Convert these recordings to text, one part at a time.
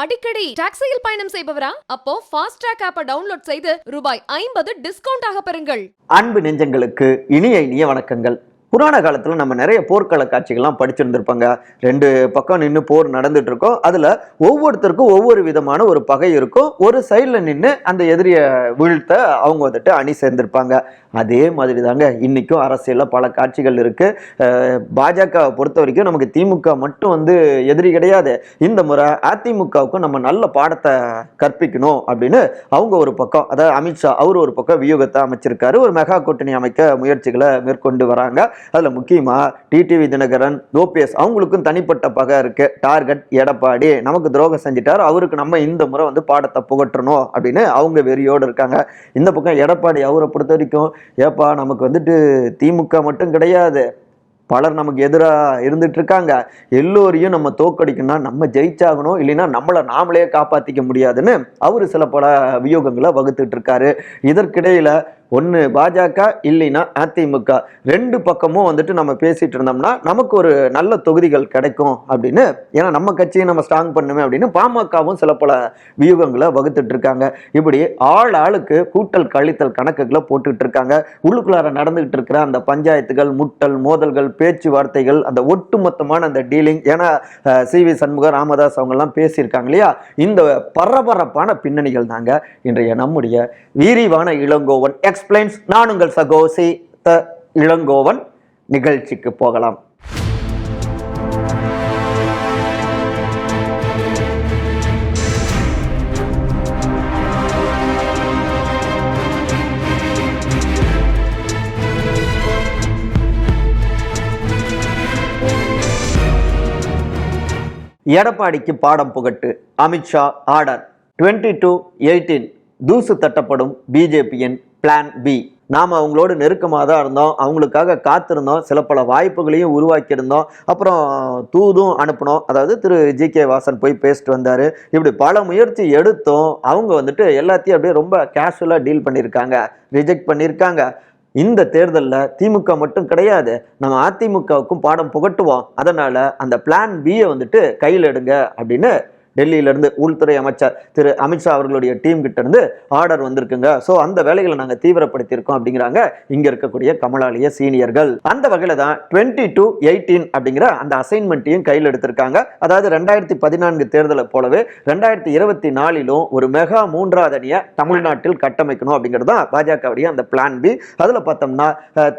அடிக்கடி டாக்ஸியில் பயணம் செய்பவரா? அப்போ ஃபாஸ்ட் ட்ராக் ஆப்பை டவுன்லோட் செய்து ரூபாய் ஐம்பது டிஸ்கவுண்ட் ஆக பெறுங்கள். அன்பு நெஞ்சங்களுக்கு இனிய இனிய வணக்கங்கள். புராண காலத்தில் நம்ம நிறைய போர்க்கள காட்சிகள்லாம் படிச்சிருந்திருப்பாங்க. ரெண்டு பக்கம் நின்று போர் நடந்துட்டு இருக்கோம் அதில் ஒவ்வொருத்தருக்கும் ஒவ்வொரு விதமான ஒரு பகை இருக்கும். ஒரு சைடில் நின்று அந்த எதிரியை வீழ்த்த அவங்க வந்துட்டு அணி சேர்ந்திருப்பாங்க. அதே மாதிரி தாங்க இன்றைக்கும் அரசியலில் பல காட்சிகள் இருக்குது பாஜகவை பொறுத்த வரைக்கும் நமக்கு திமுக மட்டும் வந்து எதிரி கிடையாது. இந்த முறை அதிமுகவுக்கும் நம்ம நல்ல பாடத்தை கற்பிக்கணும் அப்படின்னு அவங்க ஒரு பக்கம் அதாவது அமித்ஷா அவர் ஒரு பக்கம் வியூகத்தை அமைச்சிருக்காரு. ஒரு மெகா கூட்டணி அமைக்க முயற்சிகளை மேற்கொண்டு வராங்க. அதில் முக்கியமாக டிடிவி தினகரன் ஓபிஎஸ் அவங்களுக்கும் தனிப்பட்ட பகை இருக்கு. டார்கெட் எடப்பாடி நமக்கு துரோகம் செஞ்சிட்டார். அவருக்கு நம்ம இந்த முறை வந்து பாடத்தை புகட்டணும் அப்படின்னு அவங்க வெறியோடு இருக்காங்க. இந்த பக்கம் எடப்பாடி அவரை பொறுத்த வரைக்கும் ஏப்பா நமக்கு வந்துட்டு திமுக மட்டும் கிடையாது. பலர் நமக்கு எதிராக இருந்துட்டு இருக்காங்க. எல்லோரையும் நம்ம தோக்கடிக்கணும்னா நம்ம ஜெயிச்சாகணும். இல்லைன்னா நம்மளை நாமளே காப்பாற்றிக்க முடியாதுன்னு அவர் சில பல வியூகங்களை வகுத்துட்டு இருக்காரு. இதற்கிடையில ஒன்று பாஜக இல்லைன்னா அதிமுக. ரெண்டு பக்கமும் வந்துட்டு நம்ம பேசிட்டு இருந்தோம்னா நமக்கு ஒரு நல்ல தொகுதிகள் கிடைக்கும் அப்படின்னு. ஏன்னா நம்ம கட்சியை நம்ம ஸ்ட்ராங் பண்ணுமே அப்படின்னு பாமகவும் சில பல வியூகங்களை வகுத்துட்டு இருக்காங்க. இப்படி ஆள் ஆளுக்கு கூட்டல் கழித்தல் கணக்குகளை போட்டுட்டு இருக்காங்க. உள்ளுக்குள்ளார நடந்துகிட்டு இருக்கிற அந்த பஞ்சாயத்துகள் முட்டல் மோதல்கள் பேச்சுவார்த்தைகள் அந்த ஒட்டுமொத்தமான அந்த டீலிங் ஏன்னா சி. வி. சண்முக ராமதாஸ் அவங்கெல்லாம் பேசியிருக்காங்க இல்லையா? இந்த பரபரப்பான பின்னணிகள் தாங்க இன்றைய நம்முடைய வீரிவான இளங்கோவன் எக்ஸ்பிளைன்ஸ் நான் உங்கள் சகோசி த இளங்கோவன். நிகழ்ச்சிக்கு போகலாம். எடப்பாடிக்கு பாடம் புகட்டு. Amit Shah order. Twenty two eighteen தூசு தட்டப்படும். பிஜேபியின் பிளான் பி நாம் அவங்களோட நெருக்கமாக தான் இருந்தோம். அவங்களுக்காக காத்திருந்தோம். சில பல வாய்ப்புகளையும் உருவாக்கியிருந்தோம். அப்புறம் தூதும் அனுப்பினோம். அதாவது திரு ஜி கே வாசன் போய் பேசிட்டு வந்தார். இப்படி பல முயற்சி எடுத்தும். அவங்க வந்துட்டு எல்லாத்தையும் அப்படியே ரொம்ப கேஷுவலாக டீல் பண்ணியிருக்காங்க. ரிஜெக்ட் பண்ணியிருக்காங்க. இந்த தேர்தலில் திமுக மட்டும் கிடையாது. நம்ம அதிமுகவுக்கும் பாடம் புகட்டுவோம். அதனால் அந்த பிளான் பியை வந்துட்டு கையில் எடுங்க அப்படின்னு டெல்லியிலிருந்து உள்துறை அமைச்சர் திரு அமித்ஷா அவர்களுடைய டீம் கிட்ட இருந்து ஆர்டர் வந்திருக்குங்க. ஸோ அந்த வேலைகளை நாங்கள் தீவிரப்படுத்தியிருக்கோம் அப்படிங்கிறாங்க. இங்கே இருக்கக்கூடிய கமலாலய சீனியர்கள் அந்த வகையில தான் டுவெண்ட்டி டூ எயிட்டீன் அப்படிங்கிற அந்த அசைன்மெண்ட்டையும் கையில் எடுத்திருக்காங்க. அதாவது ரெண்டாயிரத்தி பதினான்கு தேர்தலை போலவே ரெண்டாயிரத்தி இருபத்தி நாலிலும் ஒரு மெகா மூன்றாவது அணியை தமிழ்நாட்டில் கட்டமைக்கணும் அப்படிங்கிறது தான் பாஜகவுடைய அந்த பிளான் பி அதில் பார்த்தோம்னா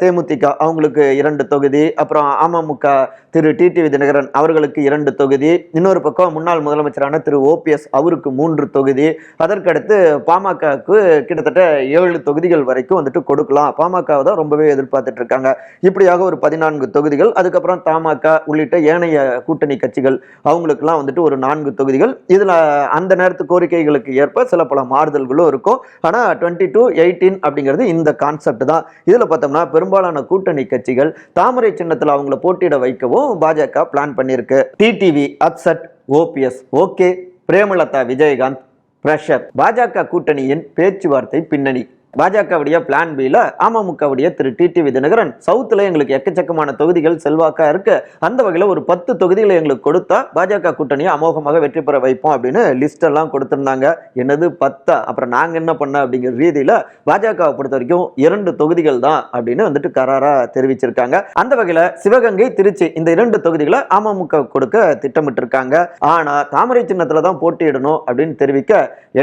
தேமுதிக அவங்களுக்கு இரண்டு தொகுதி அப்புறம் அமமுக திரு டிடிவி தினகரன் அவர்களுக்கு இரண்டு தொகுதி இன்னொரு பக்கம் முன்னாள் முதலமைச்சர் முதலமைச்சரான திரு ஓபிஎஸ் அவருக்கு மூன்று தொகுதி. அதற்கடுத்து பாமகவுக்கு கிட்டத்தட்ட ஏழு தொகுதிகள் வரைக்கும் வந்துட்டு கொடுக்கலாம். பாமகவை தான் ரொம்பவே எதிர்பார்த்துட்டு இருக்காங்க. இப்படியாக ஒரு பதினான்கு தொகுதிகள் அதுக்கப்புறம் தமாக உள்ளிட்ட ஏனைய கூட்டணி கட்சிகள் அவங்களுக்குலாம் வந்துட்டு ஒரு நான்கு தொகுதிகள். இதில் அந்த நேரத்து கோரிக்கைகளுக்கு ஏற்ப சில பல மாறுதல்களும் இருக்கும். ஆனால் டுவெண்ட்டி டூ எயிட்டீன் அப்படிங்கிறது இந்த கான்செப்ட் தான். இதில் பார்த்தோம்னா பெரும்பாலான கூட்டணி கட்சிகள் தாமரை சின்னத்தில் அவங்கள போட்டியிட வைக்கவும் பாஜக பிளான் பண்ணியிருக்கு. TTV upset OPS okay. Premalatha Vijayakanth pressure. Bajaka கூட்டணியின் பேச்சுவார்த்தை பின்னணி. பாஜகவுடைய பிளான் பியில் அமமுகவுடைய திரு டிடிவி தினகரன் சவுத்தில் எங்களுக்கு எக்கச்சக்கமான தொகுதிகள் செல்வாக்கா இருக்கு. அந்த வகையில் ஒரு பத்து தொகுதிகளை எங்களுக்கு கொடுத்தா பாஜக கூட்டணியை அமோகமாக வெற்றி பெற வைப்போம் அப்படின்னு லிஸ்ட் எல்லாம் கொடுத்திருந்தாங்க. என்னது பத்தா? அப்புறம் நாங்கள் என்ன பண்ண அப்படிங்கிற ரீதியில் பாஜகவை பொறுத்த வரைக்கும் இரண்டு தொகுதிகள் தான் அப்படின்னு வந்துட்டு கராராக தெரிவிச்சிருக்காங்க. அந்த வகையில் சிவகங்கை திருச்சி இந்த இரண்டு தொகுதிகளை அமமுக கொடுக்க திட்டமிட்டிருக்காங்க. ஆனால் தாமரை சின்னத்தில் தான் போட்டியிடணும் அப்படின்னு தெரிவிக்க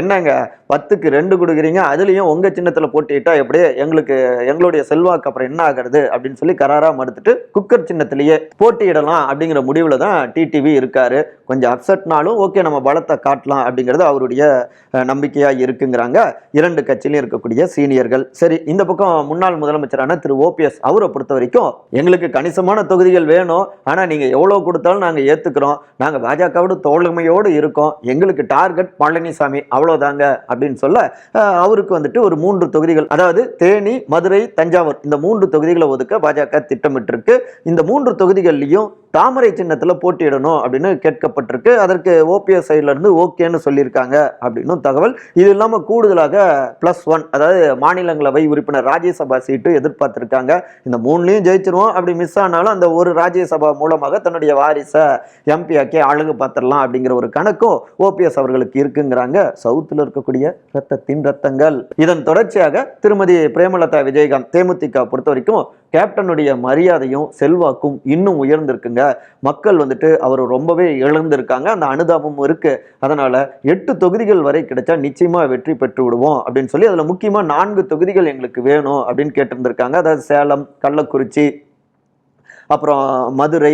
என்னங்க? பத்துக்கு ரெண்டு கொடுக்குறீங்க அதுலேயும் உங்கள் சின்னத்தில் போட்டியிட்டா எப்படி எங்களுக்கு எங்களுடைய செல்வாக்கு அப்புறம் என்ன ஆகிறது அப்படின்னு சொல்லி கராரா மறுத்துட்டு குக்கர் சின்னத்திலேயே போட்டியிடலாம் அப்படிங்கிற முடிவுல தான் டிடிவி இருக்காரு. கொஞ்சம் அப்செட்னாலும் ஓகே நம்ம பலத்தை காட்டலாம் அப்படிங்கிறது அவருடைய நம்பிக்கையாக இருக்குங்கிறாங்க. இரண்டு கட்சியிலும் இருக்கக்கூடிய சீனியர்கள். சரி இந்த பக்கம் முன்னாள் முதலமைச்சரான திரு ஓபிஎஸ் அவரை பொறுத்த வரைக்கும் எங்களுக்கு கணிசமான தொகுதிகள் வேணும். ஆனால் நீங்கள் எவ்வளோ கொடுத்தாலும் நாங்கள் ஏற்றுக்கிறோம் நாங்கள் பாஜகவோட தோழமையோடு இருக்கோம். எங்களுக்கு டார்கெட் பழனிசாமி அவ்வளோதாங்க அப்படின்னு சொல்ல அவருக்கு வந்துட்டு ஒரு மூன்று தொகுதிகள். அதாவது தேனி மதுரை தஞ்சாவூர் இந்த மூன்று தொகுதிகளை ஒதுக்க பாஜக திட்டமிட்டிருக்கு. இந்த மூன்று தொகுதிகள்லையும் தாமரை சின்னத்தில் போட்டியிடணும் அப்படின்னு கேட்கப்பட்டிருக்கு. அதற்கு ஓபிஎஸ் சைட்லேருந்து ஓகேன்னு சொல்லியிருக்காங்க அப்படின்னும் தகவல். இது இல்லாமல் கூடுதலாக ப்ளஸ் ஒன் அதாவது மாநிலங்களவை உறுப்பினர் ராஜ்யசபா சீட்டு எதிர்பார்த்துருக்காங்க. இந்த மூணுலையும் ஜெயிச்சிருவோம். அப்படி மிஸ் ஆனாலும் அந்த ஒரு ராஜ்யசபா மூலமாக தன்னுடைய வாரிசை எம்பி ஆக்கி ஆளுங்க பார்த்துடலாம் அப்படிங்கிற ஒரு கணக்கும் ஓபிஎஸ் அவர்களுக்கு இருக்குங்கிறாங்க. சவுத்தில் இருக்கக்கூடிய ரத்தத்தின் ரத்தங்கள் இதன் தொடர்ச்சியாக திருமதி பிரேமலதா விஜயகாந்த் தேமுதிக பொறுத்த வரைக்கும் கேப்டனுடைய மரியாதையும் செல்வாக்கும் இன்னும் உயர்ந்திருக்குங்க. மக்கள் வந்துட்டு அவர் ரொம்பவே இழந்திருக்காங்க. அந்த அனுதாபமும் இருக்கு. அதனால எட்டு தொகுதிகள் வரை கிடைச்சா நிச்சயமா வெற்றி பெற்று விடுவோம் அப்படின்னு சொல்லி அதுல முக்கியமா நான்கு தொகுதிகள் எங்களுக்கு வேணும் அப்படின்னு கேட்டிருந்திருக்காங்க. அதாவது சேலம் கள்ளக்குறிச்சி அப்புறம் மதுரை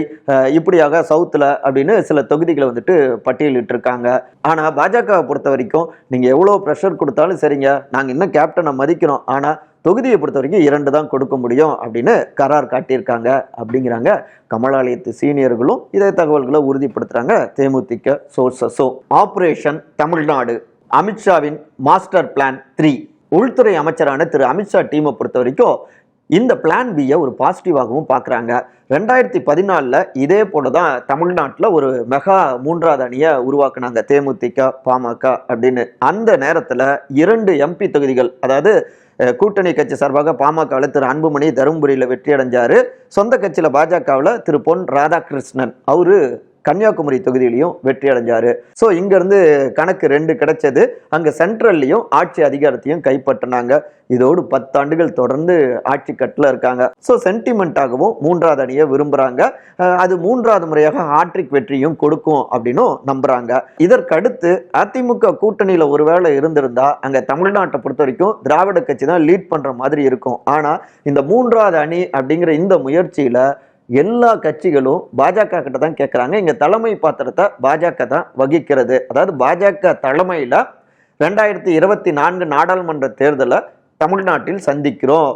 இப்படியாக சவுத்தில் அப்படின்னு சில தொகுதிகளை வந்துட்டு பட்டியலிட்டிருக்காங்க. ஆனால் பாஜகவை பொறுத்த வரைக்கும் நீங்கள் எவ்வளோ ப்ரெஷர் கொடுத்தாலும் சரிங்க. நாங்கள் இன்னும் கேப்டனை மதிக்கிறோம். ஆனால் தொகுதியை பொறுத்த வரைக்கும் இரண்டு தான் கொடுக்க முடியும் அப்படின்னு கரார் காட்டியிருக்காங்க அப்படிங்கிறாங்க. கமலாலயத்து சீனியர்களும் இதே தகவல்களை உறுதிப்படுத்துகிறாங்க தேமுதிக சோர்சஸும் ஆப்ரேஷன் தமிழ்நாடு அமித்ஷாவின் மாஸ்டர் பிளான் த்ரீ. உள்துறை அமைச்சரான திரு அமித்ஷா டீமை பொறுத்த வரைக்கும் இந்த பிளான் பியை ஒரு பாசிட்டிவாகவும் பார்க்குறாங்க. ரெண்டாயிரத்தி பதினாலில் இதே போல தான் தமிழ்நாட்டில் ஒரு மெகா மூன்றாவது அணியை உருவாக்குனாங்க தேமுதிக பாமக அப்படின்னு. அந்த நேரத்தில் இரண்டு எம்பி தொகுதிகள் அதாவது கூட்டணி கட்சி சார்பாக பாமகவில் திரு அன்புமணி தருமபுரியில் வெற்றியடைஞ்சாரு. சொந்த கட்சியில் பாஜகவில் திரு பொன் ராதாகிருஷ்ணன். அவரு கன்னியாகுமரி தொகுதியிலையும் வெற்றி அடைஞ்சாரு. ஸோ இங்கேருந்து கணக்கு ரெண்டு கிடைச்சது. அங்கே சென்ட்ரல்லையும் ஆட்சி அதிகாரத்தையும் கைப்பற்றினாங்க. இதோடு பத்தாண்டுகள் தொடர்ந்து ஆட்சி கட்டில் இருக்காங்க. ஸோ சென்டிமெண்ட்டாகவும் மூன்றாவது அணியை விரும்புகிறாங்க அது மூன்றாவது முறையாக ஹாட்ரிக் வெற்றியும் கொடுக்கும் அப்படின்னும் நம்புகிறாங்க இதற்கடுத்து அதிமுக கூட்டணியில் ஒருவேளை இருந்திருந்தா அங்கே தமிழ்நாட்டை பொறுத்த வரைக்கும் திராவிட கட்சி தான் லீட் பண்ணுற மாதிரி இருக்கும். ஆனால் இந்த மூன்றாவது அணி அப்படிங்கிற இந்த முயற்சியில் எல்லா கட்சிகளும் பாஜக கிட்ட தான் கேட்குறாங்க இங்கே தலைமை பாத்திரத்தை பாஜக தான் வகிக்கிறது. அதாவது பாஜக தலைமையில் ரெண்டாயிரத்தி இருபத்தி நான்கு நாடாளுமன்ற தேர்தலை தமிழ்நாட்டில் சந்திக்கிறோம்.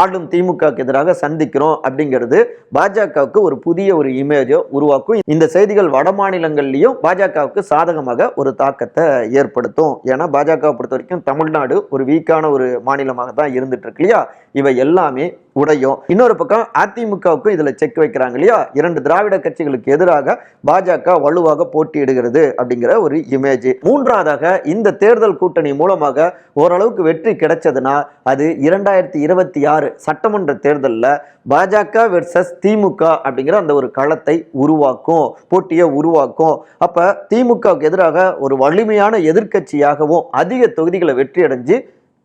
ஆளும் திமுகவுக்கு எதிராக சந்திக்கிறோம் அப்படிங்கிறது பாஜகவுக்கு ஒரு புதிய ஒரு இமேஜை உருவாக்கும். இந்த செய்திகள் வட மாநிலங்கள்லையும் பாஜகவுக்கு சாதகமாக ஒரு தாக்கத்தை ஏற்படுத்தும். ஏன்னா பாஜகவை பொறுத்த வரைக்கும் தமிழ்நாடு ஒரு வீக்கான ஒரு மாநிலமாக தான் இருந்துட்டு இருக்கு இல்லையா? இவை எல்லாமே உடையும். இன்னொரு பக்கம் அதிமுகவுக்கும் இதுல செக் வைக்கிறாங்க இல்லையா? இரண்டு திராவிட கட்சிகளுக்கு எதிராக பாஜக வலுவாக போட்டியிடுகிறது அப்படிங்கிற ஒரு இமேஜ் மூன்றாவதாக இந்த தேர்தல் கூட்டணி மூலமாக ஓரளவுக்கு வெற்றி கிடைச்சதுன்னா அது இரண்டாயிரத்தி இருபத்தி ஆறு சட்டமன்ற தேர்தலில் பாஜக வெர்சஸ் திமுக அப்படிங்கிற அந்த ஒரு களத்தை உருவாக்கும் போட்டியை உருவாக்கும். அப்ப திமுகவுக்கு எதிராக ஒரு வலிமையான எதிர்க்கட்சியாகவும் அதிக தொகுதிகளை வெற்றி அடைஞ்சு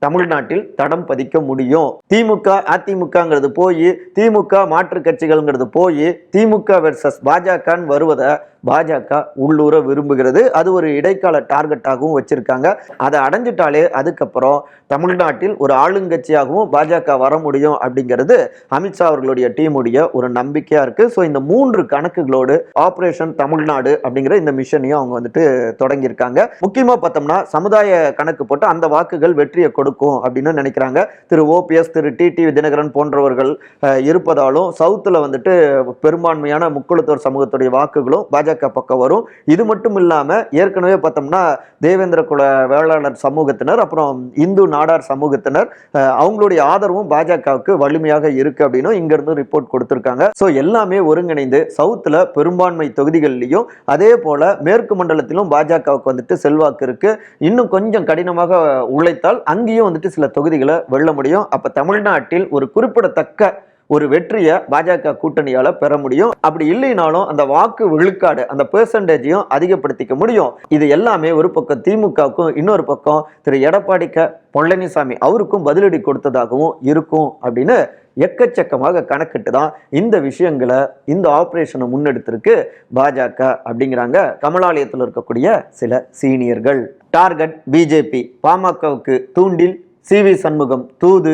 தமிழ்நாட்டில் தடம் பதிக்க முடியும். திமுக அதிமுகங்கிறது போய் திமுக மாற்று கட்சிகள்ங்கிறது போய் திமுக வெர்சஸ் பாஜகன்னு வருவதை பாஜக உள்ளூர விரும்புகிறது. அது ஒரு இடைக்கால டார்கெட்டாகவும் வச்சிருக்காங்க. அதை அடைஞ்சிட்டாலே அதுக்கப்புறம் தமிழ்நாட்டில் ஒரு ஆளுங்கட்சியாகவும் பாஜக வர முடியும் அப்படிங்கிறது அமித்ஷா அவர்களுடைய டீமுடைய ஒரு நம்பிக்கையா இருக்கு. ஸோ இந்த மூன்று கணக்குகளோடு ஆபரேஷன் தமிழ்நாடு அப்படிங்கிற இந்த மிஷனையும் அவங்க வந்துட்டு தொடங்கியிருக்காங்க. முக்கியமா பார்த்தோம்னா சமுதாய கணக்கு போட்டு அந்த வாக்குகள் வெற்றியை கொடுக்கும் அப்படின்னு நினைக்கிறாங்க. Thiru OPS Thiru T T Dhinakaran போன்றவர்கள் இருப்பதாலும் சவுத்தில் வந்துட்டு பெரும்பான்மையான முக்குளத்தோர் சமூகத்துடைய வாக்குகளும் பாஜக பக்கம் வரும். இது மட்டும் இல்லாம ஏற்கனவே பார்த்தோம்னா தேவேந்திர குல வேளாளர் சமூகத்தினர் அப்புறம் இந்து நாடார் சமூகத்தினர் அவங்களுடைய ஆதரவும் பாஜகவுக்கு வலிமையாக இருக்கு அப்படின்னு இங்கிருந்து ரிப்போர்ட் கொடுத்துருக்காங்க. ஸோ எல்லாமே ஒருங்கிணைந்து சவுத்தில் பெரும்பான்மை தொகுதிகள்லையும் அதே போல மேற்கு மண்டலத்திலும் பாஜகவுக்கு வந்துட்டு செல்வாக்கு இருக்கு. இன்னும் கொஞ்சம் கடினமாக உழைத்தால் அங்கேயும் வந்துட்டு சில தொகுதிகளை வெல்ல முடியும். அப்ப தமிழ்நாட்டில் ஒரு குறிப்பிடத்தக்க ஒரு வெற்றியை பாஜக கூட்டணியால பெற முடியும். அப்படி இல்லைனாலும் அந்த வாக்கு விழுக்காடு அந்த பெர்சன்டேஜையும் அதிகப்படுத்திக்க முடியும். இது எல்லாமே ஒரு பக்கம் திமுகவுக்கும் இன்னொரு பக்கம் திரு எடப்பாடி க பழனிசாமி அவருக்கும் பதிலடி கொடுத்ததாகவும் இருக்கும் அப்படின்னு எக்கச்சக்கமாக கணக்கிட்டு தான் இந்த விஷயங்களை இந்த ஆபரேஷனை முன்னெடுத்திருக்கு பாஜக அப்படிங்கிறாங்க. கமலாலயத்தில் இருக்கக்கூடிய சில சீனியர்கள். டார்கெட் பிஜேபி பாமகவுக்கு தூண்டில் சி வி சண்முகம் தூது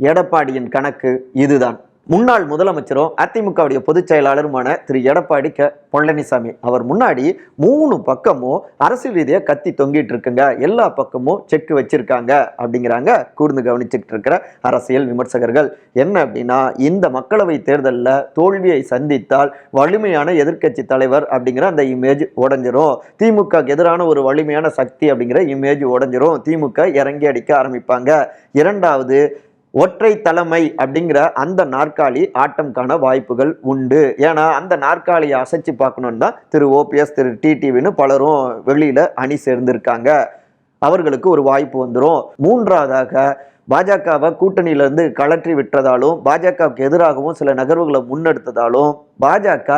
எடப்பாடியின் கணக்கு இதுதான். முன்னாள் முதலமைச்சரும் அதிமுகவுடைய பொதுச் செயலாளருமான திரு. எடப்பாடி க. பழனிசாமி. அவர் முன்னாடி மூணு பக்கமும் அரசியல் ரீதியாக கத்தி தொங்கிட்டு இருக்குங்க. எல்லா பக்கமும் செக் வச்சிருக்காங்க அப்படிங்கிறாங்க. கூர்ந்து கவனிச்சுட்டு இருக்கிற அரசியல் விமர்சகர்கள். என்ன அப்படின்னா இந்த மக்களவை தேர்தலில் தோல்வியை சந்தித்தால் வலிமையான எதிர்க்கட்சி தலைவர் அப்படிங்கிற அந்த இமேஜ் உடஞ்சிரும். திமுக எதிரான ஒரு வலிமையான சக்தி அப்படிங்கிற இமேஜ் உடஞ்சிரும். திமுக இறங்கி அடிக்க ஆரம்பிப்பாங்க. இரண்டாவது ஒற்றை தலைமை அப்படிங்கிற அந்த நாற்காலி ஆட்டம் காண வாய்ப்புகள் உண்டு. ஏன்னா அந்த நாற்காலியை அசைச்சு பார்க்கணுன்னு தான் திரு ஓபிஎஸ் திரு டிடிவின்னு பலரும் வெளியில் அணி சேர்ந்திருக்காங்க. அவர்களுக்கு ஒரு வாய்ப்பு வந்துடும் மூன்றாவதாக பாஜகவை கூட்டணியிலிருந்து கலற்றி விட்டதாலும் பாஜகவுக்கு எதிராகவும் சில நகர்வுகளை முன்னெடுத்ததாலும் பாஜக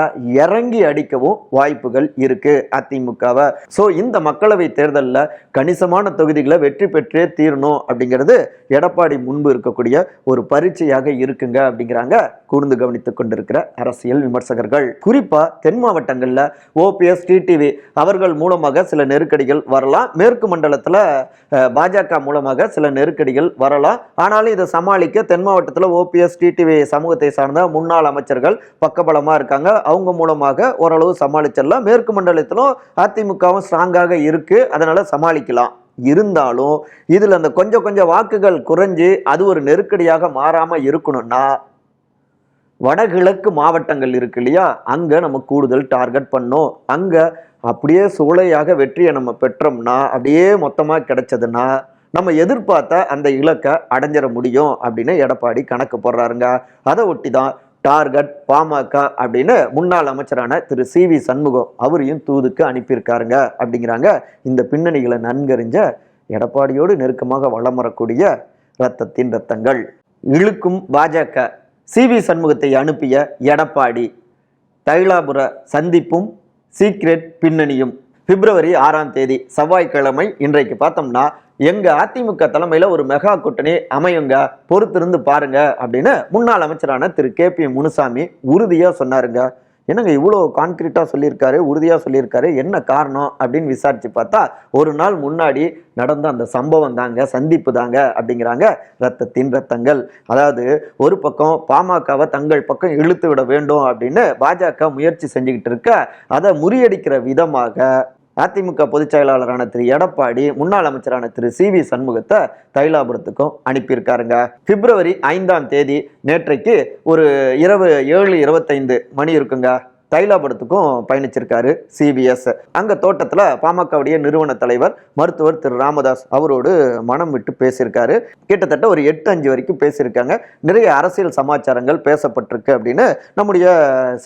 இறங்கி அடிக்கவும் வாய்ப்புகள் இருக்கு அதிமுகவை. ஸோ இந்த மக்களவை தேர்தலில் கணிசமான தொகுதிகளை வெற்றி பெற்றே தீரணும் அப்படிங்கிறது எடப்பாடி முன்பு இருக்கக்கூடிய ஒரு பரீட்சையாக இருக்குங்க அப்படிங்கிறாங்க கூர்ந்து கவனித்துக் கொண்டிருக்கிற அரசியல் விமர்சகர்கள். குறிப்பாக தென் மாவட்டங்களில் ஓபிஎஸ் டிடிவி அவர்கள் மூலமாக சில நெருக்கடிகள் வரலாம். மேற்கு மண்டலத்தில் பாஜக மூலமாக சில நெருக்கடிகள் வரலாம் ஆனாலும் இதை சமாளிக்க தென் மாவட்டத்தில் ஓபிஎஸ் டிடிவி சமூகத்தை சார்ந்த முன்னாள் அமைச்சர்கள் பக்கபலமாக இருக்காங்க. அவங்க மூலமாக ஓரளவு சமாளிச்சிடலாம். மேற்கு மண்டலத்திலும் அதிமுகவும் ஸ்ட்ராங்காக இருக்குது அதனால் சமாளிக்கலாம். இருந்தாலும் இதில் அந்த கொஞ்சம் கொஞ்சம் வாக்குகள் குறைஞ்சு அது ஒரு நெருக்கடியாக மாறாம இருக்கணும்னா வடகிழக்கு மாவட்டங்கள் இருக்கு இல்லையா? அங்கே நம்ம கூடுதல் டார்கெட் பண்ணோம். அங்கே அப்படியே சூளையாக வெற்றியை நம்ம பெற்றோம்னா அப்படியே மொத்தமாக கிடைச்சதுன்னா நம்ம எதிர்பார்த்த அந்த இலக்கை அடைஞ்சிட முடியும் அப்படின்னு எடப்பாடி கணக்கு போடுறாருங்க. அதை ஒட்டி தான் டார்கெட் பாமக அப்படின்னு முன்னாள் அமைச்சரான திரு சி வி சண்முகம் அவரையும் தூதுக்கு அனுப்பியிருக்காருங்க அப்படிங்கிறாங்க. இந்த பின்னணிகளை நன்கறிஞ்ச எடப்பாடியோடு நெருக்கமாக வலம் வரக்கூடிய ரத்தத்தின் ரத்தங்கள் இழுக்கும் பாஜக சி வி சண்முகத்தை அனுப்பிய எடப்பாடி தைலாபுர சந்திப்பும் சீக்ரெட் பின்னணியும். பிப்ரவரி ஆறாம் தேதி செவ்வாய்க்கிழமை இன்றைக்கு பார்த்தோம்னா எங்க அதிமுக தலைமையில ஒரு மெகா கூட்டணி அமையுங்க பொறுத்திருந்து பாருங்க அப்படின்னு முன்னாள் அமைச்சரான திரு. கே. பி. முனுசாமி உறுதியா சொன்னாருங்க. என்னங்க இவ்வளோ கான்கிரீட்டாக சொல்லியிருக்காரு உறுதியாக சொல்லியிருக்காரு என்ன காரணம் அப்படின்னு விசாரிச்சு பார்த்தா ஒரு நாள் முன்னாடி நடந்த அந்த சம்பவம் தாங்க சந்திப்பு தாங்க அப்படிங்கிறாங்க ரத்தத்தின் ரத்தங்கள். அதாவது ஒரு பக்கம் பாமகவை தங்கள் பக்கம் இழுத்து விட வேண்டும் அப்படின்னு பாஜக முயற்சி செஞ்சுக்கிட்டு இருக்க அதை முறியடிக்கிற விதமாக அதிமுக பொதுச் செயலாளரான திரு எடப்பாடி முன்னாள் அமைச்சரான திரு சி வி சண்முகத்தை தைலாபுரத்துக்கும் அனுப்பியிருக்காருங்க. பிப்ரவரி ஐந்தாம் தேதி நேற்றைக்கு ஒரு இரவு ஏழு இருபத்தைந்து மணி இருக்குங்க. தைலாபுரத்துக்கும் பயணிச்சிருக்காரு சிபிஎஸ் அங்க தோட்டத்துல பாமகவுடைய நிறுவன தலைவர் மருத்துவர் திரு ராமதாஸ் அவரோடு மனம் விட்டு பேசியிருக்காரு. கிட்டத்தட்ட ஒரு எட்டு அஞ்சு வரைக்கும் பேசியிருக்காங்க. நிறைய அரசியல் சமாச்சாரங்கள் பேசப்பட்டிருக்கு அப்படின்னு நம்முடைய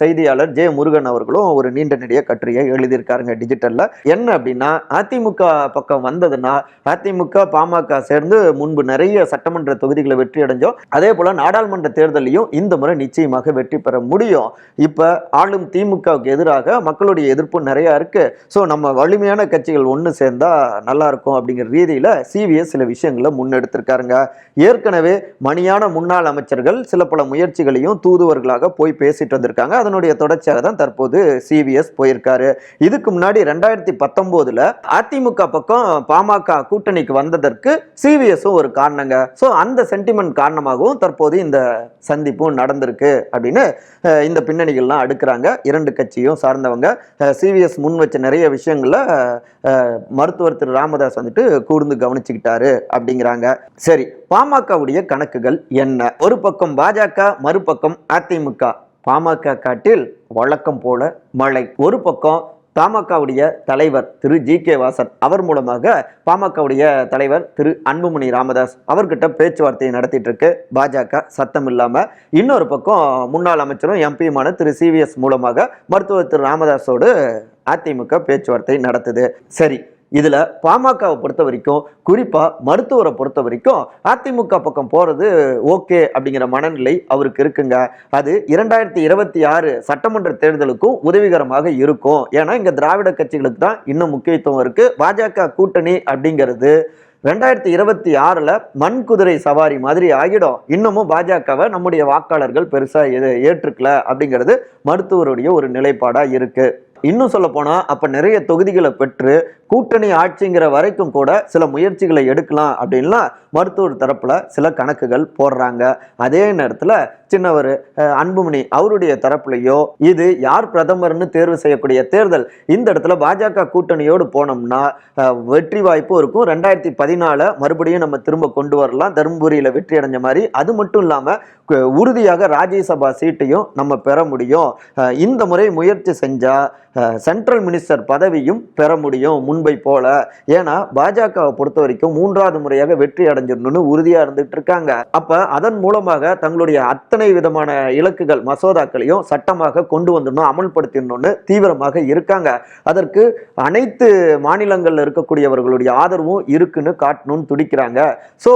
செய்தியாளர் ஜே முருகன் அவர்களும் ஒரு நீண்ட நெடிய கட்டுரையை எழுதியிருக்காருங்க டிஜிட்டல்ல. என்ன அப்படின்னா அதிமுக பக்கம் வந்ததுன்னா அதிமுக பாமக சேர்ந்து முன்பு நிறைய சட்டமன்ற தொகுதிகளை வெற்றி அடைஞ்சோம். அதே போல நாடாளுமன்ற தேர்தலையும் இந்த முறை நிச்சயமாக வெற்றி பெற முடியும். இப்ப ஆளும் திமுகவுக்கு எதிராக மக்களுடைய எதிர்ப்பு நிறையா இருக்குது ஸோ நம்ம வலிமையான கட்சிகள் ஒன்று சேர்ந்தால் நல்லாயிருக்கும் அப்படிங்கிற ரீதியில் சிவிஎஸ் சில விஷயங்களை முன்னெடுத்திருக்காருங்க. ஏற்கனவே மணியான முன்னாள் அமைச்சர்கள் சில பல முயற்சிகளையும் தூதுவர்களாக போய் பேசிட்டு வந்திருக்காங்க. அதனுடைய தொடர்ச்சியாக தான் தற்போது சிவிஎஸ் போயிருக்காரு. இதுக்கு முன்னாடி ரெண்டாயிரத்தி பத்தொம்போதில் அதிமுக பக்கம் பாமக கூட்டணிக்கு வந்ததற்கு சிபிஎஸும் ஒரு காரணங்க. ஸோ அந்த சென்டிமெண்ட் காரணமாகவும் தற்போது இந்த சந்திப்பும் நடந்திருக்கு அப்படின்னு இந்த பின்னணிகள்லாம் அடுக்கிறாங்க. இரண்டு கட்சியும் சார்ந்தவங்க. சிவிஎஸ் முன் வச்ச நிறைய விஷயங்கள்ல மருத்துவர் திரு ராமதாஸ் வந்துட்டு கூர்ந்து கவனிச்சுக்கிட்டாரு அப்படிங்கிறாங்க. சரி பாமகவுடைய கணக்குகள் என்ன? ஒரு பக்கம் பாஜக மறுபக்கம் அதிமுக. பாமக காட்டில் வழக்கம் போல மழை. ஒரு பக்கம் பாமகவுடைய தலைவர் திரு ஜி கே வாசன் அவர் மூலமாக பாமகவுடைய தலைவர் திரு அன்புமணி ராமதாஸ் அவர்கிட்ட பேச்சுவார்த்தையை நடத்திட்டு இருக்கு பாஜக சத்தம் இல்லாம. இன்னொரு பக்கம் முன்னாள் அமைச்சரும் எம்பியுமான திரு சிவிஎஸ் மூலமாக மருத்துவர் திரு ராமதாஸோடு அதிமுக பேச்சுவார்த்தை நடத்துது. சரி இதில் பாமகவை பொறுத்த வரைக்கும் குறிப்பாக மருத்துவரை பொறுத்த வரைக்கும் அதிமுக பக்கம் போகிறது ஓகே அப்படிங்கிற மனநிலை அவருக்கு இருக்குங்க. அது இரண்டாயிரத்தி இருபத்தி ஆறு சட்டமன்ற தேர்தலுக்கும் உதவிகரமாக இருக்கும். ஏன்னா இங்கே திராவிட கட்சிகளுக்கு தான் இன்னும் முக்கியத்துவம் இருக்குது பாஜக கூட்டணி அப்படிங்கிறது ரெண்டாயிரத்தி இருபத்தி ஆறில் மண் குதிரை சவாரி மாதிரி ஆகிடும். இன்னமும் பாஜகவை நம்முடைய வாக்காளர்கள் பெருசாக எது- ஏற்றுக்கல அப்படிங்கிறது மருத்துவருடைய ஒரு நிலைப்பாடாக இருக்குது இன்னும் சொல்ல போனால் அப்போ நிறைய தொகுதிகளை பெற்று கூட்டணி ஆட்சிங்கிற வரைக்கும் கூட சில முயற்சிகளை எடுக்கலாம் அப்படின்லாம் மருத்துவர் தரப்பில் சில கணக்குகள் போடுறாங்க. அதே நேரத்தில் சின்னவர் அன்புமணி அவருடைய தரப்புலையோ இது யார் பிரதமர்னு தேர்வு செய்யக்கூடிய தேர்தல் இந்த இடத்துல பாஜக கூட்டணியோடு போனோம்னா வெற்றி வாய்ப்பும் இருக்கும். ரெண்டாயிரத்தி பதினால மறுபடியும் நம்ம திரும்ப கொண்டு வரலாம். தர்மபுரியில் வெற்றி அடைஞ்ச மாதிரி. அது மட்டும் இல்லாமல் கு- உறுதியாக ராஜ்யசபா சீட்டையும் நம்ம பெற முடியும். இந்த முறை முயற்சி செஞ்சால் சென்ட்ரல் மினிஸ்டர் பதவியும் பெற முடியும். முன்பை போல. ஏன்னா பாஜகவை பொறுத்த வரைக்கும் மூன்றாவது முறையாக வெற்றி அடைஞ்சிடணும்னு உறுதியா இருந்துட்டு இருக்காங்க. அப்ப அதன் மூலமாக தங்களுடைய அத்தனை விதமான இலக்குகள் மசோதாக்களையும் சட்டமாக கொண்டு வந்துடணும் அமல்படுத்திடணும்னு தீவிரமாக இருக்காங்க. அதற்கு அனைத்து மாநிலங்கள்ல இருக்கக்கூடியவர்களுடைய ஆதரவும் இருக்குன்னு காட்டணும்னு துடிக்கிறாங்க. ஸோ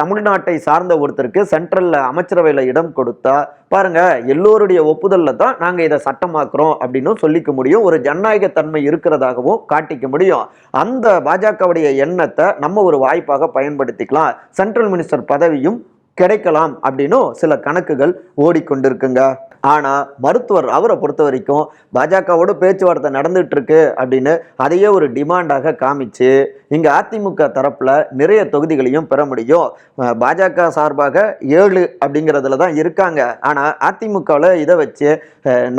தமிழ்நாட்டை சார்ந்த ஒருத்தருக்கு சென்ட்ரல்ல அமைச்சரவையில் இடம் கொடுத்தா பாருங்க எல்லோருடைய ஒப்புதலில் தான் நாங்கள் இதை சட்டமாக்குறோம் அப்படின்னு சொல்லிக்க முடியும். ஒரு ஜனநாயக தன்மை இருக்கிறதாகவும் காட்டிக்க முடியும். அந்த பாஜகவுடைய எண்ணத்தை நம்ம ஒரு வாய்ப்பாக பயன்படுத்திக்கலாம். சென்ட்ரல் மினிஸ்டர் பதவியும் கிடைக்கலாம் அப்படின்னும் சில கணக்குகள் ஓடிக்கொண்டிருக்குங்க. ஆனால் மருத்துவர் அவரை பொறுத்த வரைக்கும் பாஜகவோட பேச்சுவார்த்தை நடந்துட்டு இருக்கு அப்படின்னு அதையே ஒரு டிமாண்டாக காமிச்சு இங்க அதிமுக தரப்புல நிறைய தொகுதிகளையும் பெற முடியும். பாஜக சார்பாக ஏழு அப்படிங்கிறதுல தான் இருக்காங்க. ஆனால் அதிமுகவில் இதை வச்சு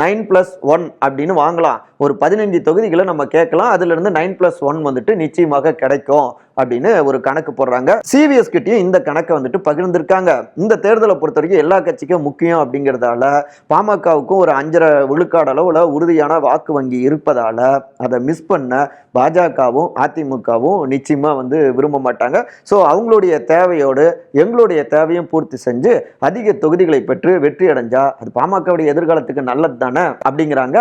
நைன் பிளஸ் ஒன் அப்படின்னு வாங்கலாம். ஒரு பதினஞ்சு தொகுதிகளை நம்ம கேட்கலாம். அதுல இருந்து நைன் பிளஸ் ஒன் வந்துட்டு நிச்சயமாக கிடைக்கும். அப்படின்னு ஒரு கணக்கு போடுறாங்க. சிவிஎஸ் கிட்டயும் இந்த கணக்கை வந்துட்டு பகிர்ந்திருக்காங்க. இந்த தேர்தலை பொறுத்த வரைக்கும் எல்லா கட்சிக்கும் முக்கியம் அப்படிங்கிறதால பாமகவுக்கும் ஒரு அஞ்சரை விழுக்காடு அளவுல உறுதியான வாக்கு வங்கி இருப்பதால அதை மிஸ் பண்ண பாஜகவும் அதிமுகவும் நிச்சயமா வந்து விரும்ப மாட்டாங்க. ஸோ அவங்களுடைய தேவையோடு எங்களுடைய தேவையும் பூர்த்தி செஞ்சு அதிக தொகுதிகளை பெற்று வெற்றி அடைஞ்சா அது பாமகவுடைய எதிர்காலத்துக்கு நல்லது தானே அப்படிங்கிறாங்க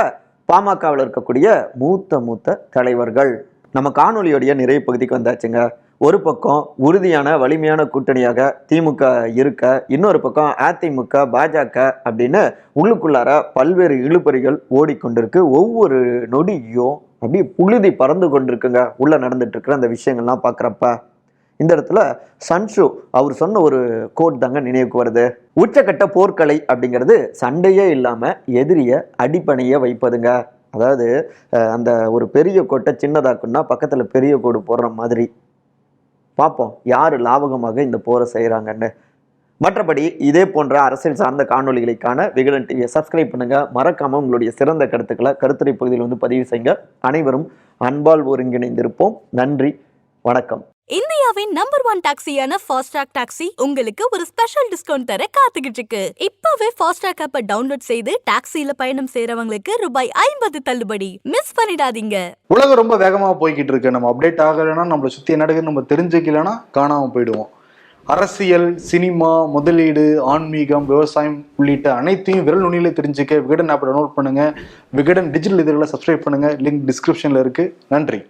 பாமகவில் இருக்கக்கூடிய மூத்த மூத்த தலைவர்கள். நம்ம காணொலியோடைய நிறைய பகுதிக்கு வந்தாச்சுங்க. ஒரு பக்கம் உறுதியான வலிமையான கூட்டணியாக திமுக இருக்க இன்னொரு பக்கம் அதிமுக பாஜக அப்படின்னு உள்ளுக்குள்ளார பல்வேறு இழுபறிகள் ஓடிக்கொண்டிருக்கு. ஒவ்வொரு நொடியும் அப்படியே புழுதி பறந்து கொண்டிருக்குங்க. உள்ளே நடந்துட்டு இருக்கிற அந்த விஷயங்கள்லாம் பார்க்குறப்ப. இந்த இடத்துல சன்ஷு அவர் சொன்ன ஒரு கோட் தாங்க நினைவுக்கு வருது. உச்சக்கட்ட போர்க்கலை அப்படிங்கிறது சண்டையே இல்லாமல் எதிரிய அடிப்பணையை வைப்பதுங்க. அதாவது அந்த ஒரு பெரிய கோட்டை சின்னதாக்குன்னா பக்கத்தில் பெரிய கோடு போடுற மாதிரி. பார்ப்போம் யார் லாபகமாக இந்த போரை செய்கிறாங்கன்னு மற்றபடி இதே போன்ற அரசியல் சார்ந்த காணொளிகளுக்கான விகடன் டிவியை சப்ஸ்கிரைப் பண்ணுங்கள் மறக்காமல் உங்களுடைய சிறந்த கருத்துக்களை கருத்துரை பகுதியில் வந்து பதிவு செய்யுங்க. அனைவரும் அன்பால் ஒருங்கிணைந்திருப்போம். நன்றி வணக்கம். இந்தியாவின் நம்பர் ஒன் டாக்ஸியான ஃபாஸ்ட்ராக் டாக்ஸி உங்களுக்கு ஒரு ஸ்பெஷல் டிஸ்கவுண்ட் தர காத்துக்கிட்டு இருக்கு இப்பவே ஃபாஸ்ட்ராக் ஆப்பை டவுன்லோட் செய்து டாக்ஸில பயணம் செய்யறவங்களுக்கு ரூபாய் ஐம்பது தள்ளுபடி. மிஸ் பண்ணிடாதீங்க. உலகம் ரொம்ப வேகமாக போய்கிட்டு இருக்கு நம்ம அப்டேட் ஆகலைன்னா நம்மளை சுற்றி என்ன நம்ம தெரிஞ்சுக்கலன்னா காணாமல் போயிடுவோம். அரசியல் சினிமா முதலீடு ஆன்மீகம் விவசாயம் உள்ளிட்ட அனைத்தையும் விரல் நுனியில் தெரிஞ்சுக்க விகடன் ஆப்பை டவுன்லோட் பண்ணுங்க. விகடன் டிஜிட்டல் இதழில் சப்ஸ்கிரைப் பண்ணுங்க. லிங்க் டிஸ்கிரிப்ஷனில் இருக்கு. நன்றி.